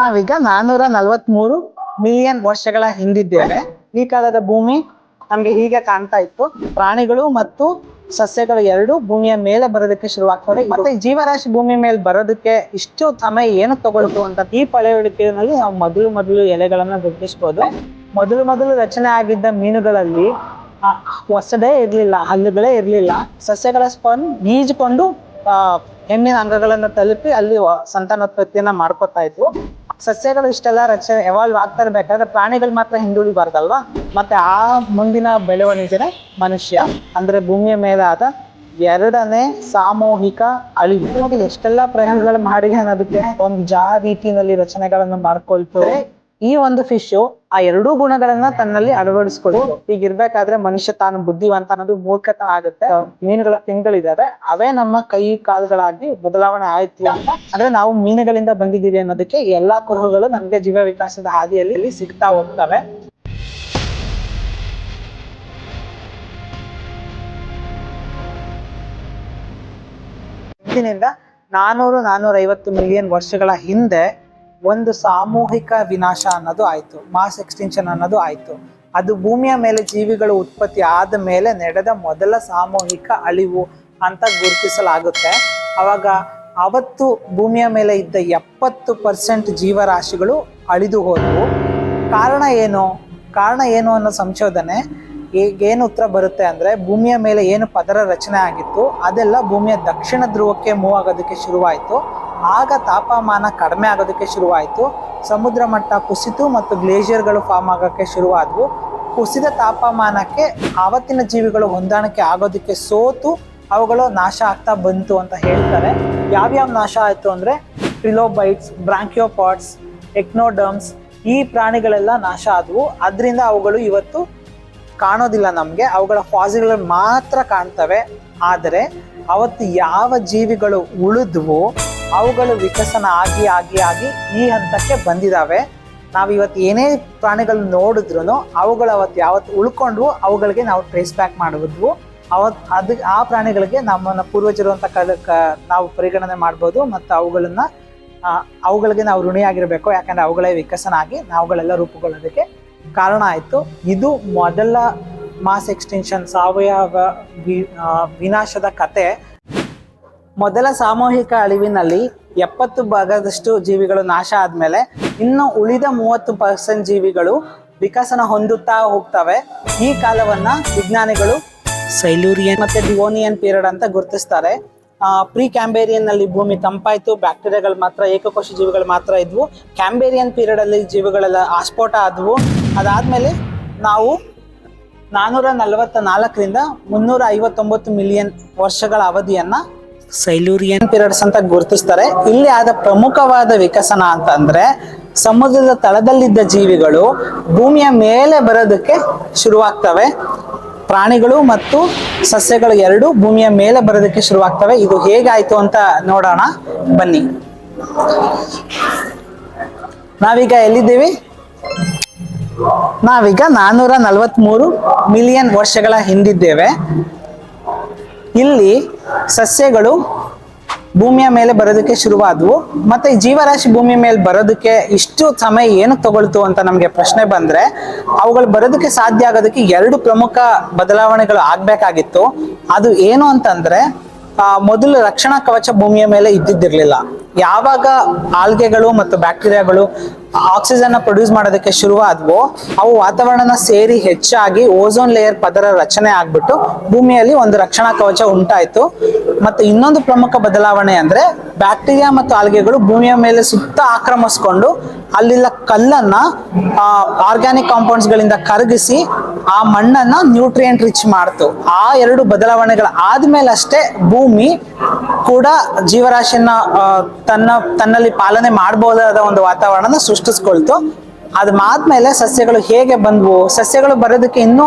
ನಾವೀಗ ನಾನೂರ ನಲವತ್ಮೂರು ಮಿಲಿಯನ್ ವರ್ಷಗಳ ಹಿಂದಿದ್ದೇವೆ. ಈ ಕಾಲದ ಭೂಮಿ ನಮ್ಗೆ ಹೀಗೆ ಕಾಣ್ತಾ ಇತ್ತು. ಪ್ರಾಣಿಗಳು ಮತ್ತು ಸಸ್ಯಗಳು ಎರಡು ಭೂಮಿಯ ಮೇಲೆ ಬರೋದಕ್ಕೆ ಶುರುವಾಗ್ತವೆ. ಮತ್ತೆ ಜೀವರಾಶಿ ಭೂಮಿ ಮೇಲೆ ಬರೋದಕ್ಕೆ ಇಷ್ಟು ಸಮಯ ಏನು ತಗೊಳ್ತು ಅಂತ ಈ ಪಳೆಯುಳಿಕೆಯಲ್ಲಿ ನಾವು ಮೊದಲು ಮೊದಲು ಎಲೆಗಳನ್ನ ಗುರುತಿಸ್ಬೋದು. ಮೊದಲು ಮೊದಲು ರಚನೆ ಆಗಿದ್ದ ಮೀನುಗಳಲ್ಲಿ ಹೊಸದೇ ಇರ್ಲಿಲ್ಲ ಹಲ್ಲುಗಳೇ ಇರ್ಲಿಲ್ಲ. ಸಸ್ಯಗಳ ಸ್ಪನ್ ಈಜ್ಕೊಂಡು ಆ ಹೆಣ್ಣಿನ ಅಂಗಗಳನ್ನ ತಲುಪಿ ಅಲ್ಲಿ ಸಂತಾನೋತ್ಪತ್ತಿಯನ್ನ ಮಾಡ್ಕೊತಾ ಇದ್ವು. ಸಸ್ಯಗಳು ಇಷ್ಟೆಲ್ಲ ರಚನೆ ಎವಾಲ್ವ್ ಆಗ್ತಾ ಇರ್ಬೇಕಾದ್ರೆ ಪ್ರಾಣಿಗಳು ಮಾತ್ರ ಹಿಂದುಳಿಬಾರ್ದಲ್ವಾ? ಮತ್ತೆ ಆ ಮುಂದಿನ ಬೆಳವಣಿಗೆನೆ ಮನುಷ್ಯ. ಅಂದ್ರೆ ಭೂಮಿಯ ಮೇಲಾದ ಎರಡನೇ ಸಾಮೂಹಿಕ ಅಳಿವು. ಎಷ್ಟೆಲ್ಲ ಪ್ರಯೋಗಗಳು ಮಾಡಿ ಅನ್ನೋದಕ್ಕೆ ಒಂದು ಜಾ ರೀತಿಯಲ್ಲಿ ರಚನೆಗಳನ್ನು ಮಾಡ್ಕೊಳ್ತವೆ. ಈ ಒಂದು ಫಿಶ್ ಆ ಎರಡೂ ಗುಣಗಳನ್ನ ತನ್ನಲ್ಲಿ ಅಳವಡಿಸ್ಕೊಳ್ಳಿ ಈಗ ಇರ್ಬೇಕಾದ್ರೆ ಮನುಷ್ಯ ತಾನು ಬುದ್ಧಿವಂತ ಅನ್ನೋದು ಮೂರ್ಖತ ಆಗುತ್ತೆ. ಮೀನುಗಳ ತಿಂಗಳಿದಾವೆ. ಅವೇ ನಮ್ಮ ಕೈ ಕಾಲುಗಳಾಗಿ ಬದಲಾವಣೆ ಆಯ್ತು ಅಂತ. ಅಂದ್ರೆ ನಾವು ಮೀನುಗಳಿಂದ ಬಂದಿದ್ದೀವಿ ಅನ್ನೋದಕ್ಕೆ ಎಲ್ಲಾ ಕುರುಹುಗಳು ನಮ್ಗೆ ಜೀವ ವಿಕಾಸದ ಹಾದಿಯಲ್ಲಿ ಇಲ್ಲಿ ಸಿಗ್ತಾ ಹೋಗ್ತವೆ. ನಾನೂರು ನಾನೂರ ಐವತ್ತು ಮಿಲಿಯನ್ ವರ್ಷಗಳ ಹಿಂದೆ ಒಂದು ಸಾಮೂಹಿಕ ವಿನಾಶ ಅನ್ನೋದು ಆಯಿತು. ಮಾಸ್ ಎಕ್ಸ್ಟಿಂಕ್ಷನ್ ಅನ್ನೋದು ಆಯಿತು. ಅದು ಭೂಮಿಯ ಮೇಲೆ ಜೀವಿಗಳು ಉತ್ಪತ್ತಿ ಆದ ಮೇಲೆ ನಡೆದ ಮೊದಲ ಸಾಮೂಹಿಕ ಅಳಿವು ಅಂತ ಗುರುತಿಸಲಾಗುತ್ತೆ. ಆವಾಗ ಅವತ್ತು ಭೂಮಿಯ ಮೇಲೆ ಇದ್ದ ಎಪ್ಪತ್ತು ಪರ್ಸೆಂಟ್ ಜೀವರಾಶಿಗಳು ಅಳಿದು ಹೋದವು. ಕಾರಣ ಏನು? ಕಾರಣ ಏನು ಅನ್ನೋ ಸಂಶೋಧನೆ. ಏನು ಉತ್ತರ ಬರುತ್ತೆ ಅಂದ್ರೆ ಭೂಮಿಯ ಮೇಲೆ ಏನು ಪದರ ರಚನೆ ಆಗಿತ್ತು, ಅದೆಲ್ಲ ಭೂಮಿಯ ದಕ್ಷಿಣ ಧ್ರುವಕ್ಕೆ ಮೂವ್ ಆಗೋದಕ್ಕೆ ಶುರುವಾಯಿತು. ಆಗ ತಾಪಮಾನ ಕಡಿಮೆ ಆಗೋದಕ್ಕೆ ಶುರುವಾಯಿತು. ಸಮುದ್ರ ಮಟ್ಟ ಕುಸಿತು ಮತ್ತು ಗ್ಲೇಷಿಯರ್ಗಳು ಫಾರ್ಮ್ ಆಗೋಕ್ಕೆ ಶುರುವಾದವು. ಕುಸಿದ ತಾಪಮಾನಕ್ಕೆ ಆವತ್ತಿನ ಜೀವಿಗಳು ಹೊಂದಾಣಿಕೆ ಆಗೋದಕ್ಕೆ ಸೋತು, ಅವುಗಳು ನಾಶ ಆಗ್ತಾ ಬಂತು ಅಂತ ಹೇಳ್ತಾರೆ. ಯಾವ್ಯಾವ ನಾಶ ಆಯಿತು ಅಂದರೆ ಟ್ರಿಲೋಬೈಟ್ಸ್ ಬ್ರಾಂಕಿಯೋಪಾಟ್ಸ್ ಎಕ್ನೋಡರ್ಮ್ಸ್ ಈ ಪ್ರಾಣಿಗಳೆಲ್ಲ ನಾಶ ಆದವು. ಅದರಿಂದ ಅವುಗಳು ಇವತ್ತು ಕಾಣೋದಿಲ್ಲ ನಮಗೆ. ಅವುಗಳ ಫಾಸಿಲ್ಗಳು ಮಾತ್ರ ಕಾಣ್ತವೆ. ಆದರೆ ಅವತ್ತು ಯಾವ ಜೀವಿಗಳು ಉಳಿದ್ವು ಅವುಗಳು ವಿಕಸನ ಆಗಿ ಆಗಿ ಆಗಿ ಈ ಹಂತಕ್ಕೆ ಬಂದಿದ್ದಾವೆ ನಾವು ಇವತ್ತು ಏನೇ ಪ್ರಾಣಿಗಳು ನೋಡಿದ್ರು ಅವುಗಳು ಅವತ್ತು ಯಾವತ್ತು ಉಳ್ಕೊಂಡ್ವು ಅವುಗಳಿಗೆ ನಾವು ಟ್ರೇಸ್ ಬ್ಯಾಕ್ ಮಾಡಿದ್ವು ಅವತ್ ಅದು ಆ ಪ್ರಾಣಿಗಳಿಗೆ ನಮ್ಮನ್ನು ಪೂರ್ವಜರು ಅಂತ ನಾವು ಪರಿಗಣನೆ ಮಾಡ್ಬೋದು ಮತ್ತು ಅವುಗಳನ್ನು ಅವುಗಳಿಗೆ ನಾವು ಋಣಿಯಾಗಿರಬೇಕು. ಯಾಕಂದ್ರೆ ಅವುಗಳೇ ವಿಕಸನ ಆಗಿ ನಾವುಗಳೆಲ್ಲ ರೂಪುಗೊಳ್ಳೋದಕ್ಕೆ ಕಾರಣ ಆಯಿತು. ಇದು ಮೊದಲ ಮಾಸ್ ಎಕ್ಸ್ಟೆನ್ಷನ್ ಸಾವಯವ ವಿನಾಶದ ಕತೆ. ಮೊದಲ ಸಾಮೂಹಿಕ ಅಳಿವಿನಲ್ಲಿ ಎಪ್ಪತ್ತು ಭಾಗದಷ್ಟು ಜೀವಿಗಳು ನಾಶ ಆದ್ಮೇಲೆ ಇನ್ನು ಉಳಿದ ಮೂವತ್ತು ಪರ್ಸೆಂಟ್ ಜೀವಿಗಳು ವಿಕಸನ ಹೊಂದುತ್ತಾ ಹೋಗ್ತವೆ. ಈ ಕಾಲವನ್ನ ವಿಜ್ಞಾನಿಗಳು ಸೈಲೂರಿಯನ್ ಮತ್ತೆ ಡಿವೋನಿಯನ್ ಪೀರಿಯಡ್ ಅಂತ ಗುರುತಿಸ್ತಾರೆ. ಪ್ರೀ ಕ್ಯಾಂಬೇರಿಯನ್ನಲ್ಲಿ ಭೂಮಿ ತಂಪಾಯಿತು, ಬ್ಯಾಕ್ಟೀರಿಯಾಗಳು ಮಾತ್ರ ಏಕಕೋಶ ಜೀವಿಗಳು ಮಾತ್ರ ಇದ್ವು. ಕ್ಯಾಂಬೇರಿಯನ್ ಪೀರಿಯಡ್ ಅಲ್ಲಿ ಜೀವಿಗಳೆಲ್ಲ ಆಸ್ಫೋಟ ಆದವು. ಅದಾದ್ಮೇಲೆ ನಾವು ನಾನ್ನೂರ ನಲವತ್ತ ನಾಲ್ಕರಿಂದ ಮುನ್ನೂರ ಐವತ್ತೊಂಬತ್ತು ಮಿಲಿಯನ್ ವರ್ಷಗಳ ಅವಧಿಯನ್ನು ಸೈಲೂರಿಯನ್ ಪೀರಿಯಡ್ಸ್ ಅಂತ ಗುರುತಿಸ್ತಾರೆ. ಇಲ್ಲಿ ಆದ ಪ್ರಮುಖವಾದ ವಿಕಸನ ಅಂತಂದ್ರೆ ಸಮುದ್ರದ ತಳದಲ್ಲಿದ್ದ ಜೀವಿಗಳು ಭೂಮಿಯ ಮೇಲೆ ಬರೋದಕ್ಕೆ ಶುರುವಾಗ್ತವೆ. ಪ್ರಾಣಿಗಳು ಮತ್ತು ಸಸ್ಯಗಳು ಎರಡೂ ಭೂಮಿಯ ಮೇಲೆ ಬರೋದಕ್ಕೆ ಶುರುವಾಗ್ತವೆ. ಇದು ಹೇಗಾಯ್ತು ಅಂತ ನೋಡೋಣ. ಬನ್ನಿ. ನಾವೀಗ ಎಲ್ಲಿದ್ದೀವಿ? ನಾವೀಗ ನಾನೂರ ನಲವತ್ಮೂರು ಮಿಲಿಯನ್ ವರ್ಷಗಳ ಹಿಂದಿದ್ದೇವೆ. ಇಲ್ಲಿ ಸಸ್ಯಗಳು ಭೂಮಿಯ ಮೇಲೆ ಬರೋದಕ್ಕೆ ಶುರುವಾದವು. ಮತ್ತೆ ಜೀವರಾಶಿ ಭೂಮಿಯ ಮೇಲೆ ಬರೋದಕ್ಕೆ ಇಷ್ಟು ಸಮಯ ಏನು ತಗೊಳ್ತು ಅಂತ ನಮಗೆ ಪ್ರಶ್ನೆ ಬಂದ್ರೆ, ಅವುಗಳು ಬರೋದಕ್ಕೆ ಸಾಧ್ಯ ಆಗೋದಕ್ಕೆ ಎರಡು ಪ್ರಮುಖ ಬದಲಾವಣೆಗಳು ಆಗ್ಬೇಕಾಗಿತ್ತು. ಅದು ಏನು ಅಂತಂದ್ರೆ ಮೊದಲು ರಕ್ಷಣಾ ಕವಚ ಭೂಮಿಯ ಮೇಲೆ ಇದ್ದಿದ್ದಿರ್ಲಿಲ್ಲ. ಯಾವಾಗ ಆಲ್ಗೆಗಳು ಮತ್ತು ಬ್ಯಾಕ್ಟೀರಿಯಾಗಳು ಆಕ್ಸಿಜನ್ ಪ್ರೊಡ್ಯೂಸ್ ಮಾಡೋದಕ್ಕೆ ಶುರುವಾದವೋ, ಅವು ವಾತಾವರಣನ ಸೇರಿ ಹೆಚ್ಚಾಗಿ ಓಝೋನ್ ಲೇಯರ್ ಪದರ ರಚನೆ ಆಗ್ಬಿಟ್ಟು ಭೂಮಿಯಲ್ಲಿ ಒಂದು ರಕ್ಷಣಾ ಕವಚ ಉಂಟಾಯಿತು. ಮತ್ತು ಇನ್ನೊಂದು ಪ್ರಮುಖ ಬದಲಾವಣೆ ಅಂದ್ರೆ ಬ್ಯಾಕ್ಟೀರಿಯಾ ಮತ್ತು ಆಲ್ಗೆಗಳು ಭೂಮಿಯ ಮೇಲೆ ಸುತ್ತ ಆಕ್ರಮಿಸ್ಕೊಂಡು ಅಲ್ಲಿಲ್ಲ ಕಲ್ಲನ್ನ ಆರ್ಗ್ಯಾನಿಕ್ ಕಾಂಪೌಂಡ್ಸ್ ಗಳಿಂದ ಕರಗಿಸಿ ಆ ಮಣ್ಣನ್ನ ನ್ಯೂಟ್ರಿಯೆಂಟ್ ರಿಚ್ ಮಾಡ್ತು. ಆ ಎರಡು ಬದಲಾವಣೆಗಳ ಆದ್ಮೇಲೆ ಅಷ್ಟೇ ಭೂಮಿ ಕೂಡ ಜೀವರಾಶಿಯನ್ನ ತನ್ನ ತನ್ನಲ್ಲಿ ಪಾಲನೆ ಮಾಡಬಹುದಾದ ಒಂದು ವಾತಾವರಣ ಸೃಷ್ಟಿಸ್ಕೊಳ್ತು. ಅದಾದ್ಮೇಲೆ ಸಸ್ಯಗಳು ಹೇಗೆ ಬಂದ್ವು, ಸಸ್ಯಗಳು ಬರೋದಕ್ಕೆ ಇನ್ನೂ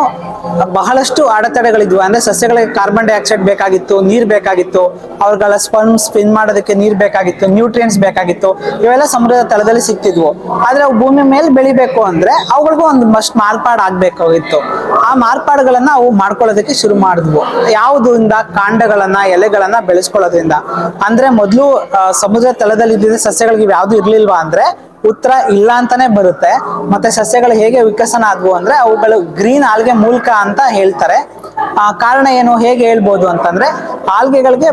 ಬಹಳಷ್ಟು ಅಡೆತಡೆಗಳಿದ್ವು. ಅಂದ್ರೆ ಸಸ್ಯಗಳಿಗೆ ಕಾರ್ಬನ್ ಡೈಆಕ್ಸೈಡ್ ಬೇಕಾಗಿತ್ತು, ನೀರ್ ಬೇಕಾಗಿತ್ತು, ಅವ್ರಗಳ ಸ್ಪನ್ ಸ್ಪಿನ್ ಮಾಡೋದಕ್ಕೆ ನೀರ್ ಬೇಕಾಗಿತ್ತು ನ್ಯೂಟ್ರಿಯೆಂಟ್ಸ್ ಬೇಕಾಗಿತ್ತು, ಇವೆಲ್ಲ ಸಮುದ್ರದ ತಳದಲ್ಲಿ ಸಿಗ್ತಿದ್ವು. ಆದ್ರೆ ಅವು ಭೂಮಿ ಮೇಲೆ ಬೆಳಿಬೇಕು ಅಂದ್ರೆ ಅವುಗಳಿಗೂ ಒಂದು ಮಸ್ಟ್ ಮಾರ್ಪಾಡು ಆಗ್ಬೇಕಾಗಿತ್ತು. ಆ ಮಾರ್ಪಾಡುಗಳನ್ನ ಅವು ಮಾಡ್ಕೊಳ್ಳೋದಕ್ಕೆ ಶುರು ಮಾಡಿದ್ವು. ಯಾವುದರಿಂದ? ಕಾಂಡಗಳನ್ನ, ಎಲೆಗಳನ್ನ ಬೆಳೆಸ್ಕೊಳ್ಳೋದ್ರಿಂದ. ಅಂದ್ರೆ ಮೊದಲು ಸಮುದ್ರ ತಳದಲ್ಲಿ ಇದ್ದಿದ್ದ ಸಸ್ಯಗಳಿಗೆ ಯಾವ್ದು ಇರ್ಲಿಲ್ವಾ ಅಂದ್ರೆ ಉತ್ತರ ಇಲ್ಲ ಅಂತಾನೆ ಬರುತ್ತೆ. ಮತ್ತೆ ಸಸ್ಯಗಳು ಹೇಗೆ ವಿಕಸನ ಆದ್ವು ಅಂದ್ರೆ ಅವುಗಳು ಗ್ರೀನ್ ಆಲ್ಗೆ ಮೂಲಕ ಅಂತ ಹೇಳ್ತಾರೆ. ಆ, ಕಾರಣ ಏನು? ಹೇಗೆ ಹೇಳ್ಬೋದು ಅಂತಂದ್ರೆ ಆಲ್ಗೆಗಳಿಗೆ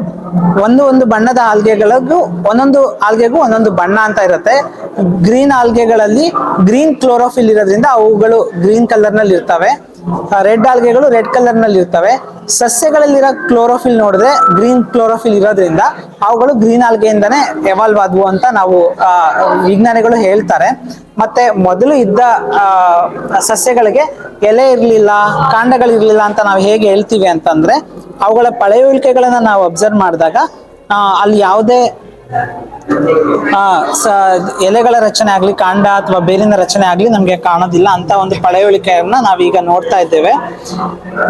ಒಂದು ಒಂದು ಬಣ್ಣದ ಆಲ್ಗೆಗಳಿಗೂ ಒಂದೊಂದು ಆಲ್ಗೆಗೂ ಒಂದೊಂದು ಬಣ್ಣ ಅಂತ ಇರುತ್ತೆ. ಗ್ರೀನ್ ಆಲ್ಗೆಗಳಲ್ಲಿ ಗ್ರೀನ್ ಕ್ಲೋರೋಫಿಲ್ ಇರೋದ್ರಿಂದ ಅವುಗಳು ಗ್ರೀನ್ ಕಲರ್ನಲ್ಲಿ ಇರ್ತವೆ ರೆಡ್ ಆಲ್ಗೆಗಳು ರೆಡ್ ಕಲರ್ನಲ್ಲಿ ಇರ್ತವೆ. ಸಸ್ಯಗಳಲ್ಲಿರೋ ಕ್ಲೋರೋಫಿಲ್ ನೋಡಿದ್ರೆ ಗ್ರೀನ್ ಕ್ಲೋರೋಫಿಲ್ ಇರೋದ್ರಿಂದ ಅವುಗಳು ಗ್ರೀನ್ ಆಲ್ಗೆಯಿಂದನೇ ಎವಾಲ್ವ್ ಆದ್ವು ಅಂತ ನಾವು ವಿಜ್ಞಾನಿಗಳು ಹೇಳ್ತಾರೆ. ಮತ್ತೆ ಮೊದಲು ಇದ್ದ ಸಸ್ಯಗಳಿಗೆ ಎಲೆ ಇರಲಿಲ್ಲ, ಕಾಂಡಗಳು ಇರ್ಲಿಲ್ಲ ಅಂತ ನಾವು ಹೇಗೆ ಹೇಳ್ತೀವಿ ಅಂತಂದ್ರೆ ಅವುಗಳ ಪಳೆಯುಳಿಕೆಗಳನ್ನ ನಾವು ಅಬ್ಸರ್ವ್ ಮಾಡಿದಾಗ ಅಲ್ಲಿ ಯಾವುದೇ ಆ ಎಲೆಗಳ ರಚನೆ ಆಗ್ಲಿ, ಕಾಂಡ ಅಥವಾ ಬೇರಿನ ರಚನೆ ಆಗ್ಲಿ ನಮ್ಗೆ ಕಾಣೋದಿಲ್ಲ ಅಂತ ಒಂದು ಪಳೆಯುಳಿಕೆಯನ್ನ ನಾವೀಗ ನೋಡ್ತಾ ಇದ್ದೇವೆ.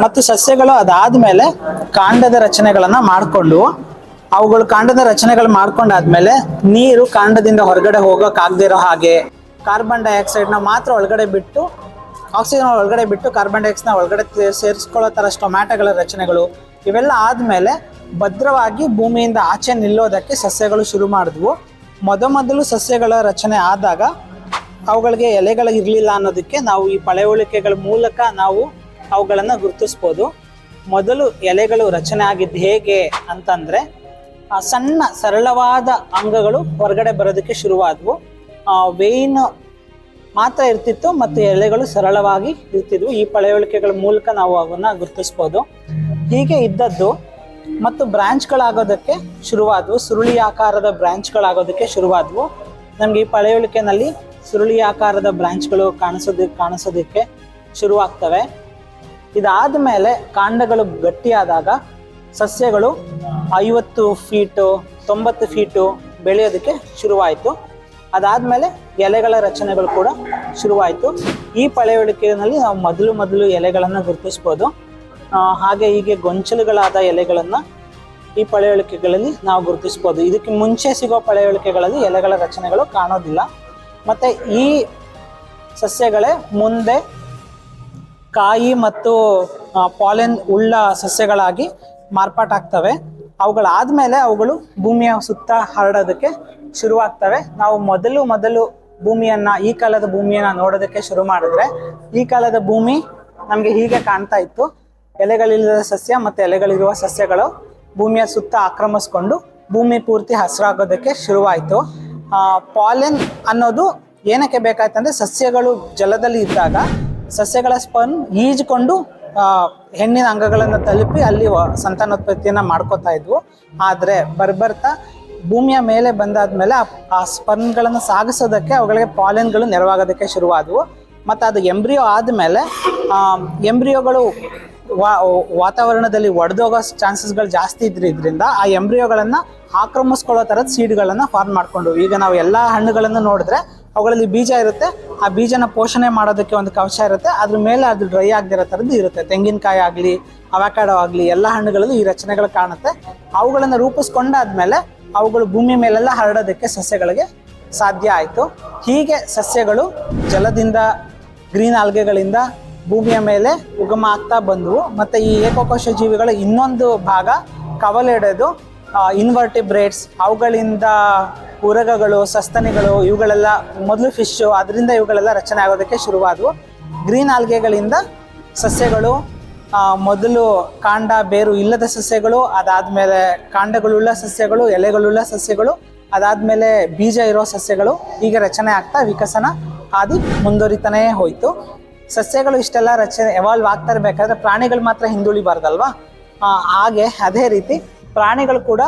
ಮತ್ತು ಸಸ್ಯಗಳು ಅದಾದ್ಮೇಲೆ ಕಾಂಡದ ರಚನೆಗಳನ್ನ ಮಾಡ್ಕೊಂಡು, ಅವುಗಳು ಕಾಂಡದ ರಚನೆಗಳು ಮಾಡ್ಕೊಂಡಾದ್ಮೇಲೆ ನೀರು ಕಾಂಡದಿಂದ ಹೊರಗಡೆ ಹೋಗೋಕ್ ಆಗದೆ ಇರೋ ಹಾಗೆ, ಕಾರ್ಬನ್ ಡೈಆಕ್ಸೈಡ್ನ ಮಾತ್ರ ಒಳಗಡೆ ಬಿಟ್ಟು, ಆಕ್ಸಿಜನ್ ಒಳಗಡೆ ಬಿಟ್ಟು ಕಾರ್ಬನ್ ಡೈಆಕ್ಸೈಡ್ನ ಒಳಗಡೆ ಸೇರಿಸ್ಕೊಳ್ಳೋ ತರ ಸ್ಟೊಮ್ಯಾಟಗಳ ರಚನೆಗಳು ಇವೆಲ್ಲ ಆದಮೇಲೆ ಭದ್ರವಾಗಿ ಭೂಮಿಯಿಂದ ಆಚೆ ನಿಲ್ಲೋದಕ್ಕೆ ಸಸ್ಯಗಳು ಶುರು ಮಾಡಿದ್ವು. ಮೊದಮೊದಲು ಸಸ್ಯಗಳ ರಚನೆ ಆದಾಗ ಅವುಗಳಿಗೆ ಎಲೆಗಳು ಇರಲಿಲ್ಲ ಅನ್ನೋದಕ್ಕೆ ನಾವು ಈ ಪಳೆಯುಳಿಕೆಗಳ ಮೂಲಕ ನಾವು ಅವುಗಳನ್ನು ಗುರುತಿಸ್ಬೋದು. ಮೊದಲು ಎಲೆಗಳು ರಚನೆ ಆಗಿದ್ದು ಹೇಗೆ ಅಂತಂದರೆ, ಆ ಸಣ್ಣ ಸರಳವಾದ ಅಂಗಗಳು ಹೊರಗಡೆ ಬರೋದಕ್ಕೆ ಶುರುವಾದವು. ವೇಯ್ನ್ ಮಾತ್ರ ಇರ್ತಿತ್ತು ಮತ್ತು ಎಲೆಗಳು ಸರಳವಾಗಿ ಇರ್ತಿದ್ವು. ಈ ಪಳೆಯುಳಿಕೆಗಳ ಮೂಲಕ ನಾವು ಅವನ್ನು ಗುರುತಿಸ್ಬೋದು. ಹೀಗೆ ಇದ್ದದ್ದು ಮತ್ತು ಬ್ರ್ಯಾಂಚ್ಗಳಾಗೋದಕ್ಕೆ ಶುರುವಾದವು, ಸುರುಳಿ ಆಕಾರದ ಬ್ರ್ಯಾಂಚ್ಗಳಾಗೋದಕ್ಕೆ ಶುರುವಾದವು. ನಮಗೆ ಈ ಪಳೆಯುಳಿಕೆನಲ್ಲಿ ಸುರುಳಿ ಆಕಾರದ ಬ್ರ್ಯಾಂಚ್ಗಳು ಕಾಣಿಸೋದಕ್ಕೆ ಕಾಣಿಸೋದಕ್ಕೆ ಶುರುವಾಗ್ತವೆ. ಇದಾದ ಮೇಲೆ ಕಾಂಡಗಳು ಗಟ್ಟಿಯಾದಾಗ ಸಸ್ಯಗಳು ಐವತ್ತು ಫೀಟು, ತೊಂಬತ್ತು ಫೀಟು ಬೆಳೆಯೋದಕ್ಕೆ ಶುರುವಾಯಿತು. ಅದಾದಮೇಲೆ ಎಲೆಗಳ ರಚನೆಗಳು ಕೂಡ ಶುರುವಾಯಿತು. ಈ ಪಳೆಯುಳಿಕೆಯಲ್ಲಿ ನಾವು ಮೊದಲು ಮೊದಲು ಎಲೆಗಳನ್ನು ಗುರುತಿಸ್ಬೋದು. ಹಾಗೆ ಹೀಗೆ ಗೊಂಚಲುಗಳಾದ ಎಲೆಗಳನ್ನು ಈ ಪಳೆಯುಳಿಕೆಗಳಲ್ಲಿ ನಾವು ಗುರುತಿಸ್ಬೋದು. ಇದಕ್ಕೆ ಮುಂಚೆ ಸಿಗೋ ಪಳೆಯುಳಿಕೆಗಳಲ್ಲಿ ಎಲೆಗಳ ರಚನೆಗಳು ಕಾಣೋದಿಲ್ಲ. ಮತ್ತು ಈ ಸಸ್ಯಗಳೇ ಮುಂದೆ ಕಾಯಿ ಮತ್ತು ಪಾಲೆನ್ ಉಳ್ಳ ಸಸ್ಯಗಳಾಗಿ ಮಾರ್ಪಾಟಾಗ್ತವೆ. ಅವುಗಳಾದಮೇಲೆ ಅವುಗಳು ಭೂಮಿಯ ಸುತ್ತ ಹರಡೋದಕ್ಕೆ ಶುರುವಾಗ್ತವೆ. ನಾವು ಮೊದಲು ಮೊದಲು ಭೂಮಿಯನ್ನು, ಈ ಕಾಲದ ಭೂಮಿಯನ್ನು ನೋಡೋದಕ್ಕೆ ಶುರು ಮಾಡಿದ್ರೆ ಈ ಕಾಲದ ಭೂಮಿ ನಮಗೆ ಹೀಗೆ ಕಾಣ್ತಾ ಇತ್ತು. ಎಲೆಗಳಿಲ್ಲದ ಸಸ್ಯ ಮತ್ತು ಎಲೆಗಳಿರುವ ಸಸ್ಯಗಳು ಭೂಮಿಯ ಸುತ್ತ ಆಕ್ರಮಿಸ್ಕೊಂಡು ಭೂಮಿ ಪೂರ್ತಿ ಹಸಿರಾಗೋದಕ್ಕೆ ಶುರುವಾಯಿತು. ಪಾಲೆನ್ ಅನ್ನೋದು ಏನಕ್ಕೆ ಬೇಕಾಯ್ತಂದ್ರೆ ಸಸ್ಯಗಳು ಜಲದಲ್ಲಿ ಇದ್ದಾಗ ಸಸ್ಯಗಳ ಸ್ಪನ್ ಈಜ್ಕೊಂಡು ಹೆಣ್ಣಿನ ಅಂಗಗಳನ್ನು ತಲುಪಿ ಅಲ್ಲಿ ಸಂತಾನೋತ್ಪತ್ತಿಯನ್ನು ಮಾಡ್ಕೋತಾ ಇದ್ವು. ಆದರೆ ಬರ್ಬರ್ತಾ ಭೂಮಿಯ ಮೇಲೆ ಬಂದಾದ್ಮೇಲೆ ಆ ಸ್ಪರ್ನ್ಗಳನ್ನು ಸಾಗಿಸೋದಕ್ಕೆ ಅವುಗಳಿಗೆ ಪಾಲೆನ್ಗಳು ನೆರವಾಗೋದಕ್ಕೆ ಶುರುವಾದವು. ಮತ್ತು ಅದು ಎಂಬ್ರಿಯೋ ಆದಮೇಲೆ ಎಂಬ್ರಿಯೋಗಳು ವಾ ವಾತಾವರಣದಲ್ಲಿ ಒಡೆದೋಗೋ ಚಾನ್ಸಸ್ಗಳು ಜಾಸ್ತಿ ಇದ್ರಿಂದ ಆ ಎಂಬ್ರಿಯೋಗಳನ್ನು ಆಕ್ರಮಿಸ್ಕೊಳ್ಳೋ ಥರದ ಸೀಡ್ಗಳನ್ನು ಫಾರ್ಮ್ ಮಾಡ್ಕೊಂಡು, ಈಗ ನಾವು ಎಲ್ಲ ಹಣ್ಣುಗಳನ್ನು ನೋಡಿದ್ರೆ ಅವುಗಳಲ್ಲಿ ಬೀಜ ಇರುತ್ತೆ, ಆ ಬೀಜನ ಪೋಷಣೆ ಮಾಡೋದಕ್ಕೆ ಒಂದು ಕವಚ ಇರುತ್ತೆ, ಅದ್ರ ಮೇಲೆ ಅದು ಡ್ರೈ ಆಗದಿರೋ ಥರದ್ದು ಇರುತ್ತೆ. ತೆಂಗಿನಕಾಯಿ ಆಗಲಿ, ಅವಕಾಡೋ ಆಗಲಿ, ಎಲ್ಲ ಹಣ್ಣುಗಳಲ್ಲೂ ಈ ರಚನೆಗಳು ಕಾಣುತ್ತೆ. ಅವುಗಳನ್ನು ರೂಪಿಸ್ಕೊಂಡಾದ್ಮೇಲೆ ಅವುಗಳು ಭೂಮಿ ಮೇಲೆಲ್ಲ ಹರಡೋದಕ್ಕೆ ಸಸ್ಯಗಳಿಗೆ ಸಾಧ್ಯ ಆಯಿತು. ಹೀಗೆ ಸಸ್ಯಗಳು ಜಲದಿಂದ, ಗ್ರೀನ್ ಆಲ್ಗೆಗಳಿಂದ ಭೂಮಿಯ ಮೇಲೆ ಉಗಮ ಆಗ್ತಾ ಬಂದವು. ಮತ್ತು ಈ ಏಕಕೋಶ ಜೀವಿಗಳ ಇನ್ನೊಂದು ಭಾಗ ಕವಲೆಡೆದು ಇನ್ವರ್ಟಿಬ್ರೇಟ್ಸ್ ಅವುಗಳಿಂದ ಉರಗಗಳು, ಸಸ್ತನಿಗಳು, ಇವುಗಳೆಲ್ಲ ಮೊದಲು ಫಿಶ್ಶು ಅದರಿಂದ ಇವುಗಳೆಲ್ಲ ರಚನೆ ಆಗೋದಕ್ಕೆ ಶುರುವಾದವು. ಗ್ರೀನ್ ಆಲ್ಗೆಗಳಿಂದ ಸಸ್ಯಗಳು ಮೊದಲು ಕಾಂಡ, ಬೇರು ಇಲ್ಲದ ಸಸ್ಯಗಳು, ಅದಾದಮೇಲೆ ಕಾಂಡಗಳುಳ್ಳ ಸಸ್ಯಗಳು, ಎಲೆಗಳುಳ್ಳ ಸಸ್ಯಗಳು, ಅದಾದಮೇಲೆ ಬೀಜ ಇರೋ ಸಸ್ಯಗಳು, ಹೀಗೆ ರಚನೆ ಆಗ್ತಾ ವಿಕಸನ ಹಾದಿ ಮುಂದುವರಿತಾನೇ ಹೋಯಿತು. ಸಸ್ಯಗಳು ಇಷ್ಟೆಲ್ಲ ರಚನೆ ಎವಾಲ್ವ್ ಆಗ್ತಾ ಇರಬೇಕಾದ್ರೆ ಪ್ರಾಣಿಗಳು ಮಾತ್ರ ಹಿಂದುಳಿಬಾರ್ದಲ್ವಾ? ಹಾಗೆ ಅದೇ ರೀತಿ ಪ್ರಾಣಿಗಳು ಕೂಡ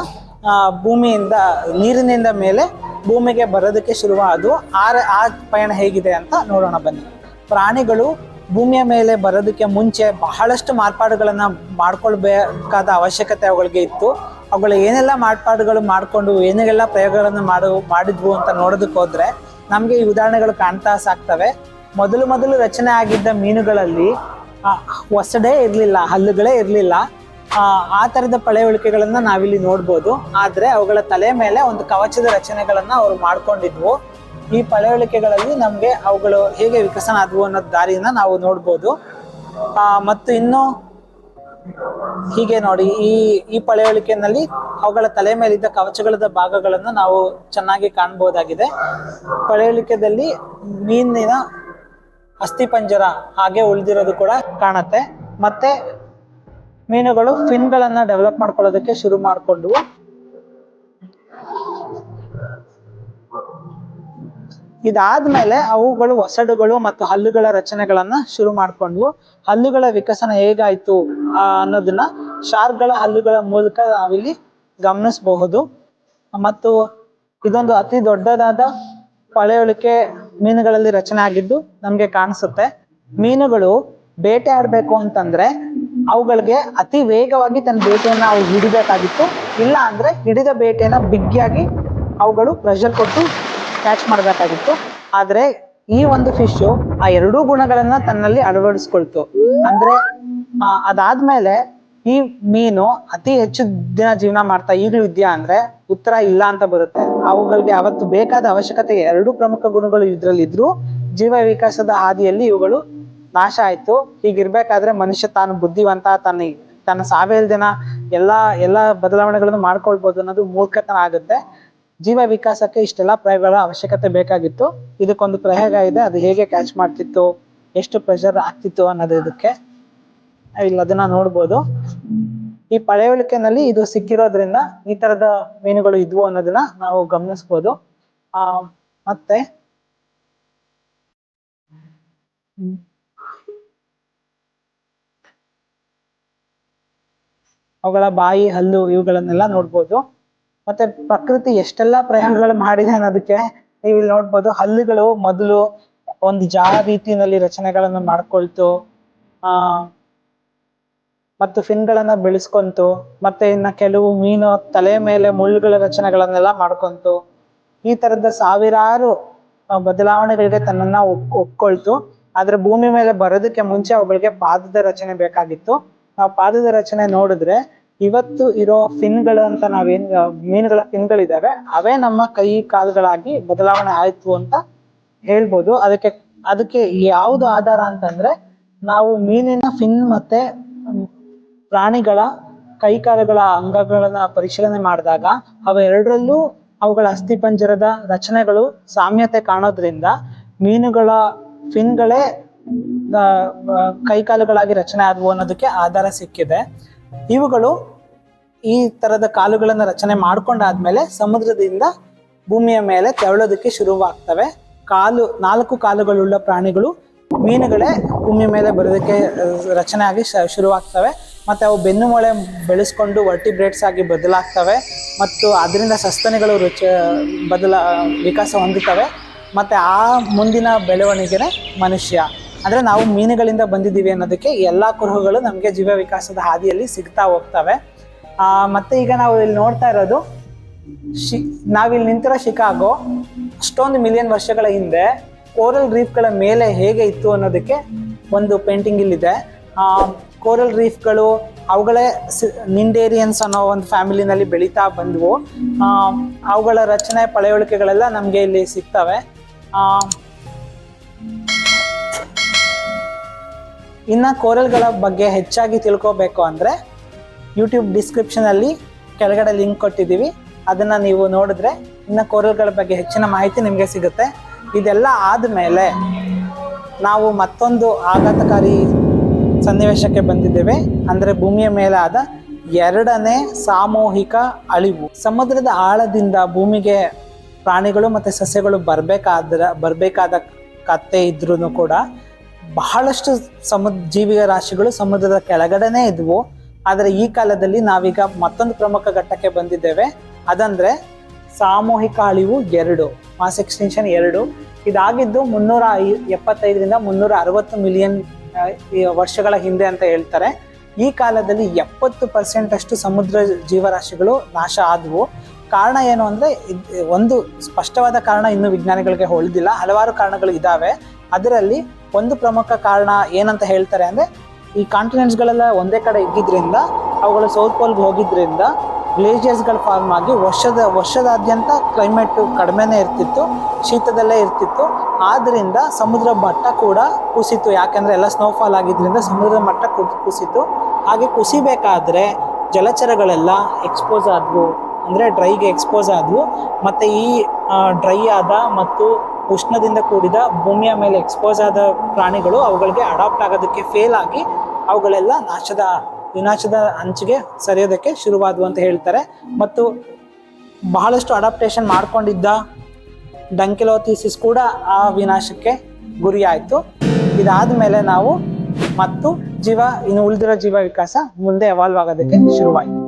ಭೂಮಿಯಿಂದ, ನೀರಿನಿಂದ ಮೇಲೆ ಭೂಮಿಗೆ ಬರೋದಕ್ಕೆ ಶುರುವಾದವು ಆ ರ- ಆ ಪಯಣ ಹೇಗಿದೆ ಅಂತ ನೋಡೋಣ ಬನ್ನಿ. ಪ್ರಾಣಿಗಳು ಭೂಮಿಯ ಮೇಲೆ ಬರೋದಕ್ಕೆ ಮುಂಚೆ ಬಹಳಷ್ಟು ಮಾರ್ಪಾಡುಗಳನ್ನು ಮಾಡ್ಕೊಳ್ಬೇಕಾದ ಅವಶ್ಯಕತೆ ಅವುಗಳಿಗೆ ಇತ್ತು. ಅವುಗಳು ಏನೆಲ್ಲ ಮಾರ್ಪಾಡುಗಳು ಮಾಡಿಕೊಂಡು ಏನೆಲ್ಲ ಪ್ರಯೋಗಗಳನ್ನು ಮಾಡು, ಮಾಡಿದ್ವು ಅಂತ ನೋಡೋದಕ್ಕೆ ಹೋದ್ರೆ ನಮಗೆ ಈ ಉದಾಹರಣೆಗಳು ಕಾಣ್ತಾ ಸಾಕ್ತವೆ. ಮೊದಲು ಮೊದಲು ರಚನೆ ಆಗಿದ್ದ ಮೀನುಗಳಲ್ಲಿ ಆ, ಒಸಡೇ ಇರಲಿಲ್ಲ ಹಲ್ಲುಗಳೇ ಇರಲಿಲ್ಲ. ಆ ಥರದ ಪಳೆಯುಳಿಕೆಗಳನ್ನು ನಾವಿಲ್ಲಿ ನೋಡ್ಬೋದು. ಆದರೆ ಅವುಗಳ ತಲೆ ಮೇಲೆ ಒಂದು ಕವಚದ ರಚನೆಗಳನ್ನು ಅವರು ಮಾಡಿಕೊಂಡಿದ್ವು. ಈ ಪಳೆಯುಳಿಕೆಗಳಲ್ಲಿ ನಮಗೆ ಅವುಗಳು ಹೇಗೆ ವಿಕಸನ ಆದವು ಅನ್ನೋ ದಾರಿಯನ್ನು ನಾವು ನೋಡ್ಬೋದು. ಮತ್ತು ಇನ್ನು ಹೀಗೆ ನೋಡಿ ಈ ಈ ಪಳೆಯುಳಿಕೆನಲ್ಲಿ ಅವುಗಳ ತಲೆ ಮೇಲಿದ್ದ ಕವಚಗಳದ ಭಾಗಗಳನ್ನು ನಾವು ಚೆನ್ನಾಗಿ ಕಾಣಬಹುದಾಗಿದೆ ಪಳೆಯುಳಿಕೆದಲ್ಲಿ ಮೀನಿನ ಅಸ್ಥಿಪಂಜರ ಹಾಗೆ ಉಳಿದಿರೋದು ಕೂಡ ಕಾಣುತ್ತೆ. ಮತ್ತೆ ಮೀನುಗಳು ಫಿನ್ಗಳನ್ನ ಡೆವಲಪ್ ಮಾಡ್ಕೊಳ್ಳೋದಕ್ಕೆ ಶುರು ಮಾಡಿಕೊಂಡ್ವು. ಇದಾದ್ಮೇಲೆ ಅವುಗಳು ಒಸಡುಗಳು ಮತ್ತು ಹಲ್ಲುಗಳ ರಚನೆಗಳನ್ನ ಶುರು ಮಾಡ್ಕೊಂಡ್ವು. ಹಲ್ಲುಗಳ ವಿಕಸನ ಹೇಗಾಯ್ತು ಅನ್ನೋದನ್ನ ಶಾರ್ಗಳ ಹಲ್ಲುಗಳ ಮೂಲಕ ನಾವಿಲ್ಲಿ ಗಮನಿಸಬಹುದು. ಮತ್ತು ಇದೊಂದು ಅತಿ ದೊಡ್ಡದಾದ ಪಳೆಯುಳಿಕೆ ಮೀನುಗಳಲ್ಲಿ ರಚನೆ ಆಗಿದ್ದು ನಮ್ಗೆ ಕಾಣಿಸುತ್ತೆ. ಮೀನುಗಳು ಬೇಟೆ ಆಡ್ಬೇಕು ಅಂತಂದ್ರೆ ಅವುಗಳಿಗೆ ಅತಿ ವೇಗವಾಗಿ ತನ್ನ ಬೇಟೆಯನ್ನ ಅವು ಹಿಡಿಬೇಕಾಗಿತ್ತು. ಇಲ್ಲ ಅಂದ್ರೆ ಹಿಡಿದ ಬೇಟೆನ ಬಿಗ್ಗಿಯಾಗಿ ಅವುಗಳು ಪ್ರೆಷರ್ ಕೊಟ್ಟು ಕ್ಯಾಚ್ ಮಾಡಬೇಕಾಗಿತ್ತು. ಆದ್ರೆ ಈ ಒಂದು ಫಿಶ್ ಆ ಎರಡೂ ಗುಣಗಳನ್ನ ತನ್ನಲ್ಲಿ ಅಳವಡಿಸ್ಕೊಳ್ತು. ಅಂದ್ರೆ ಅದಾದ್ಮೇಲೆ ಈ ಮೀನು ಅತಿ ಹೆಚ್ಚು ದಿನ ಜೀವನ ಮಾಡ್ತಾ ಈಗಲೂ ಇದೆಯಾ ಅಂದ್ರೆ ಉತ್ತರ ಇಲ್ಲ ಅಂತ ಬರುತ್ತೆ. ಅವುಗಳಿಗೆ ಅವತ್ತು ಬೇಕಾದ ಅವಶ್ಯಕತೆ ಎರಡು ಪ್ರಮುಖ ಗುಣಗಳು ಇದ್ರಲ್ಲಿ ಇದ್ರು ಜೀವ ವಿಕಾಸದ ಹಾದಿಯಲ್ಲಿ ಇವುಗಳು ನಾಶ ಆಯ್ತು. ಹೀಗಿರ್ಬೇಕಾದ್ರೆ ಮನುಷ್ಯ ತಾನು ಬುದ್ಧಿವಂತ, ತನ್ನ ತನ್ನ ಸಾವಿರ ದಿನ ಎಲ್ಲಾ ಎಲ್ಲಾ ಬದಲಾವಣೆಗಳನ್ನು ಮಾಡ್ಕೊಳ್ಬಹುದು ಅನ್ನೋದು ಮೂರ್ಖತನ ಆಗುತ್ತೆ. ಜೀವ ವಿಕಾಸಕ್ಕೆ ಇಷ್ಟೆಲ್ಲ ಪ್ರಯೋಗಗಳ ಅವಶ್ಯಕತೆ ಬೇಕಾಗಿತ್ತು. ಇದಕ್ಕೊಂದು ಪ್ರಯೋಗ ಇದೆ. ಅದು ಹೇಗೆ ಕ್ಯಾಚ್ ಮಾಡ್ತಿತ್ತು? ಎಷ್ಟು ಪ್ರೆಷರ್ ಆಗ್ತಿತ್ತು ಅನ್ನೋದು ಇದಕ್ಕೆ. ಇಲ್ಲಿ ಅದನ್ನ ನೋಡ್ಬೋದು. ಈ ಪಳೆಯುಳಿಕೆನಲ್ಲಿ ಇದು ಸಿಕ್ಕಿರೋದ್ರಿಂದ ಈ ತರದ ಮೀನುಗಳು ಇದ್ವು ಅನ್ನೋದನ್ನ ನಾವು ಗಮನಿಸ್ಬೋದು. ಆ, ಮತ್ತೆ. ಅವುಗಳ ಬಾಯಿ, ಹಲ್ಲು ಇವುಗಳನ್ನೆಲ್ಲ ನೋಡ್ಬೋದು. ಮತ್ತೆ ಪ್ರಕೃತಿ ಎಷ್ಟೆಲ್ಲ ಪ್ರಯೋಗಗಳು ಮಾಡಿದೆ ಅನ್ನೋದಕ್ಕೆ ನೀವು ಇಲ್ಲಿ ನೋಡ್ಬೋದು. ಹಲ್ಲುಗಳು ಮೊದಲು ಒಂದು ಜಾ ರೀತಿಯಲ್ಲಿ ರಚನೆಗಳನ್ನು ಮಾಡ್ಕೊಳ್ತು. ಆ ಮತ್ತು ಫಿನ್ಗಳನ್ನು ಬೆಳೆಸ್ಕೊಂತು, ಮತ್ತೆ ಇನ್ನ ಕೆಲವು ಮೀನು ತಲೆ ಮೇಲೆ ಮುಳ್ಳುಗಳ ರಚನೆಗಳನ್ನೆಲ್ಲ ಮಾಡ್ಕೊಂತು. ಈ ಥರದ ಸಾವಿರಾರು ಬದಲಾವಣೆಗಳಿಗೆ ತನ್ನನ್ನ ಒಪ್, ಒಪ್ಕೊಳ್ತು. ಆದ್ರೆ ಭೂಮಿ ಮೇಲೆ ಬರೋದಕ್ಕೆ ಮುಂಚೆ ಅವುಗಳಿಗೆ ಪಾದದ ರಚನೆ ಬೇಕಾಗಿತ್ತು. ನಾವು ಪಾದದ ರಚನೆ ನೋಡಿದ್ರೆ ಇವತ್ತು ಇರೋ ಫಿನ್ಗಳು ಅಂತ ನಾವೇನ್ ಮೀನುಗಳ ಫಿನ್ಗಳಿದಾವೆ, ಅವೇ ನಮ್ಮ ಕೈ ಕಾಲುಗಳಾಗಿ ಬದಲಾವಣೆ ಆಯ್ತು ಅಂತ ಹೇಳ್ಬೋದು. ಅದಕ್ಕೆ ಅದಕ್ಕೆ ಯಾವುದು ಆಧಾರ ಅಂತಂದ್ರೆ ನಾವು ಮೀನಿನ ಫಿನ್ ಮತ್ತೆ ಪ್ರಾಣಿಗಳ ಕೈಕಾಲುಗಳ ಅಂಗಗಳನ್ನ ಪರಿಶೀಲನೆ ಮಾಡಿದಾಗ ಅವೆರಡರಲ್ಲೂ ಅವುಗಳ ಅಸ್ಥಿಪಂಜರದ ರಚನೆಗಳು ಸಾಮ್ಯತೆ ಕಾಣೋದ್ರಿಂದ ಮೀನುಗಳ ಫಿನ್ಗಳೇ ಕೈಕಾಲುಗಳಾಗಿ ರಚನೆ ಆದವು ಅನ್ನೋದಕ್ಕೆ ಆಧಾರ ಸಿಕ್ಕಿದೆ. ಇವುಗಳು ಈ ತರದ ಕಾಲುಗಳನ್ನು ರಚನೆ ಮಾಡ್ಕೊಂಡಾದ್ಮೇಲೆ ಸಮುದ್ರದಿಂದ ಭೂಮಿಯ ಮೇಲೆ ತೆರಳೋದಕ್ಕೆ ಶುರುವಾಗ್ತವೆ. ಕಾಲು, ನಾಲ್ಕು ಕಾಲುಗಳುಳ್ಳ ಪ್ರಾಣಿಗಳು ಮೀನುಗಳೇ ಭೂಮಿ ಮೇಲೆ ಬರೋದಕ್ಕೆ ರಚನೆ ಆಗಿ ಶುರುವಾಗ್ತವೆ. ಮತ್ತು ಅವು ಬೆನ್ನು ಮೊಳೆ ಬೆಳೆಸ್ಕೊಂಡು ವರ್ಟಿಬ್ರೇಟ್ಸ್ ಆಗಿ ಬದಲಾಗ್ತವೆ. ಮತ್ತು ಅದರಿಂದ ಸಸ್ತನಿಗಳು ರುಚ ಬದಲ, ವಿಕಾಸ ಹೊಂದುತ್ತವೆ. ಮತ್ತು ಆ ಮುಂದಿನ ಬೆಳವಣಿಗೆನೇ ಮನುಷ್ಯ. ಅಂದರೆ ನಾವು ಮೀನುಗಳಿಂದ ಬಂದಿದ್ದೀವಿ ಅನ್ನೋದಕ್ಕೆ ಎಲ್ಲ ಕುರುಹುಗಳು ನಮಗೆ ಜೀವ ವಿಕಾಸದ ಹಾದಿಯಲ್ಲಿ ಸಿಗ್ತಾ ಹೋಗ್ತವೆ. ಮತ್ತೆ ಈಗ ನಾವು ಇಲ್ಲಿ ನೋಡ್ತಾ ಇರೋದು, ಶಿ, ನಾವಿಲ್ಲಿ ನಿಂತಿರೋ ಶಿಕಾಗೋ, ಅಷ್ಟೊಂದು ಮಿಲಿಯನ್ ವರ್ಷಗಳ ಹಿಂದೆ ಕೋರಲ್ ರೀಫ್ಗಳ ಮೇಲೆ ಹೇಗೆ ಇತ್ತು ಅನ್ನೋದಕ್ಕೆ ಒಂದು ಪೇಂಟಿಂಗ್ ಇಲ್ಲಿದೆ. ಕೋರಲ್ ರೀಫ್ಗಳು ಅವುಗಳೇ ನಿಂಡೇರಿಯನ್ಸ್ ಅನ್ನೋ ಒಂದು ಫ್ಯಾಮಿಲಿನಲ್ಲಿ ಬೆಳೀತಾ ಬಂದವು. ಅವುಗಳ ರಚನೆ ಪಳೆಯುಳಿಕೆಗಳೆಲ್ಲ ನಮಗೆ ಇಲ್ಲಿ ಸಿಗ್ತವೆ. ಇನ್ನ ಕೋರಲ್ಗಳ ಬಗ್ಗೆ ಹೆಚ್ಚಾಗಿ ತಿಳ್ಕೋಬೇಕು ಅಂದರೆ ಯೂಟ್ಯೂಬ್ ಡಿಸ್ಕ್ರಿಪ್ಷನಲ್ಲಿ ಕೆಳಗಡೆ ಲಿಂಕ್ ಕೊಟ್ಟಿದ್ದೀವಿ. ಅದನ್ನು ನೀವು ನೋಡಿದ್ರೆ ಇನ್ನು ಕೋರಲ್ಗಳ ಬಗ್ಗೆ ಹೆಚ್ಚಿನ ಮಾಹಿತಿ ನಿಮಗೆ ಸಿಗುತ್ತೆ. ಇದೆಲ್ಲ ಆದಮೇಲೆ ನಾವು ಮತ್ತೊಂದು ಆಘಾತಕಾರಿ ಸನ್ನಿವೇಶಕ್ಕೆ ಬಂದಿದ್ದೇವೆ. ಅಂದರೆ ಭೂಮಿಯ ಮೇಲೆ ಆದ ಎರಡನೇ ಸಾಮೂಹಿಕ ಅಳಿವು. ಸಮುದ್ರದ ಆಳದಿಂದ ಭೂಮಿಗೆ ಪ್ರಾಣಿಗಳು ಮತ್ತು ಸಸ್ಯಗಳು ಬರಬೇಕಾದ್ರೆ, ಬರಬೇಕಾದ ಕತ್ತೆ ಇದ್ರೂ ಕೂಡ ಬಹಳಷ್ಟು ಸಮುದ್ರ ಜೀವಿಯ ರಾಶಿಗಳು ಸಮುದ್ರದ ಕೆಳಗಡೆನೇ ಇದ್ವು. ಆದರೆ ಈ ಕಾಲದಲ್ಲಿ ನಾವೀಗ ಮತ್ತೊಂದು ಪ್ರಮುಖ ಘಟ್ಟಕ್ಕೆ ಬಂದಿದ್ದೇವೆ. ಅದಂದ್ರೆ ಸಾಮೂಹಿಕ ಅಳಿವು ಎರಡು ಮಾಸ್ ಎಕ್ಸ್ಟೆನ್ಷನ್ ಎರಡು. ಇದಾಗಿದ್ದು ಮುನ್ನೂರ ಎಪ್ಪತ್ತೈದರಿಂದ ಮುನ್ನೂರ ಅರವತ್ತು ಮಿಲಿಯನ್ ವರ್ಷಗಳ ಹಿಂದೆ ಅಂತ ಹೇಳ್ತಾರೆ. ಈ ಕಾಲದಲ್ಲಿ ಎಪ್ಪತ್ತು ಪರ್ಸೆಂಟ್ ಅಷ್ಟು ಸಮುದ್ರ ಜೀವರಾಶಿಗಳು ನಾಶ ಆದವು. ಕಾರಣ ಏನು ಅಂದ್ರೆ ಒಂದು ಸ್ಪಷ್ಟವಾದ ಕಾರಣ ಇನ್ನು ವಿಜ್ಞಾನಿಗಳಿಗೆ ಹೊಳೆದಿಲ್ಲ. ಹಲವಾರು ಕಾರಣಗಳು ಇದಾವೆ. ಅದರಲ್ಲಿ ಒಂದು ಪ್ರಮುಖ ಕಾರಣ ಏನಂತ ಹೇಳ್ತಾರೆ ಅಂದ್ರೆ, ಈ ಕಾಂಟಿನೆಂಟ್ಸ್ಗಳೆಲ್ಲ ಒಂದೇ ಕಡೆ ಇದ್ದಿದ್ದರಿಂದ ಅವುಗಳು ಸೌತ್ ಪೋಲ್ಗೆ ಹೋಗಿದ್ರಿಂದ ಗ್ಲೇಷಿಯರ್ಸ್ಗಳು ಫಾರ್ಮ್ ಆಗಿ ವರ್ಷದ, ವರ್ಷದಾದ್ಯಂತ ಕ್ಲೈಮೇಟ್ ಕಡಿಮೆನೇ ಇರ್ತಿತ್ತು, ಶೀತದಲ್ಲೇ ಇರ್ತಿತ್ತು. ಆದ್ದರಿಂದ ಸಮುದ್ರ ಮಟ್ಟ ಕೂಡ ಕುಸಿತು. ಯಾಕೆಂದರೆ ಎಲ್ಲ ಸ್ನೋಫಾಲ್ ಆಗಿದ್ದರಿಂದ ಸಮುದ್ರದ ಮಟ್ಟ ಕುಸಿತು. ಹಾಗೆ ಕುಸಿಬೇಕಾದ್ರೆ ಜಲಚರಗಳೆಲ್ಲ ಎಕ್ಸ್ಪೋಸ್ ಆದವು. ಅಂದರೆ ಡ್ರೈಗೆ ಎಕ್ಸ್ಪೋಸ್ ಆದವು. ಮತ್ತು ಈ ಡ್ರೈ ಆದ ಮತ್ತು ಉಷ್ಣದಿಂದ ಕೂಡಿದ ಭೂಮಿಯ ಮೇಲೆ ಎಕ್ಸ್ಪೋಸ್ ಆದ ಪ್ರಾಣಿಗಳು ಅವುಗಳಿಗೆ ಅಡಾಪ್ಟ್ ಆಗೋದಕ್ಕೆ ಫೇಲ್ ಆಗಿ ಅವುಗಳೆಲ್ಲ ನಾಶದ ವಿನಾಶದ ಅಂಚಿಗೆ ಸರಿಯೋದಕ್ಕೆ ಶುರುವಾದವು ಅಂತ ಹೇಳ್ತಾರೆ. ಮತ್ತು ಬಹಳಷ್ಟು ಅಡಾಪ್ಟೇಷನ್ ಮಾಡ್ಕೊಂಡಿದ್ದ ಡಂಕಿಲೋಥೀಸಿಸ್ ಕೂಡ ಆ ವಿನಾಶಕ್ಕೆ ಗುರಿಯಾಯಿತು. ಇದಾದ ಮೇಲೆ ನಾವು ಮತ್ತು ಜೀವ, ಇನ್ನು ಉಳಿದಿರೋ ಜೀವ ವಿಕಾಸ ಮುಂದೆ ಎವಾಲ್ವ್ ಆಗೋದಕ್ಕೆ ಶುರುವಾಯಿತು.